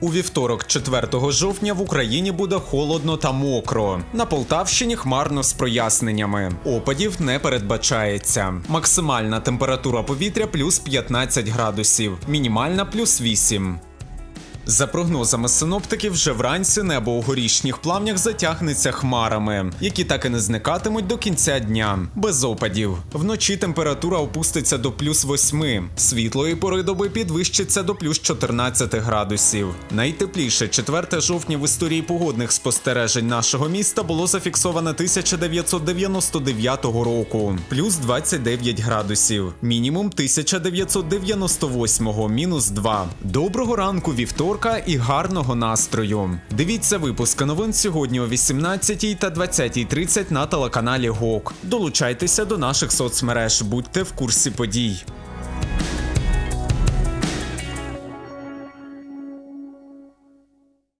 У вівторок, 4 жовтня, в Україні буде холодно та мокро. На Полтавщині хмарно з проясненнями. Опадів не передбачається. Максимальна температура повітря плюс 15 градусів, мінімальна плюс 8. За прогнозами синоптиків, вже вранці небо у горішніх плавнях затягнеться хмарами, які так і не зникатимуть до кінця дня, без опадів. Вночі температура опуститься до плюс 8, світлої пори доби підвищиться до плюс 14 градусів. Найтепліше 4 жовтня в історії погодних спостережень нашого міста було зафіксовано 1999 року, плюс 29 градусів, мінімум 1998 мінус 2. Доброго ранку, вівторка і гарного настрою. Дивіться випуски новин сьогодні о 18 та 20.30 на телеканалі ГОК. Долучайтеся до наших соцмереж, будьте в курсі подій.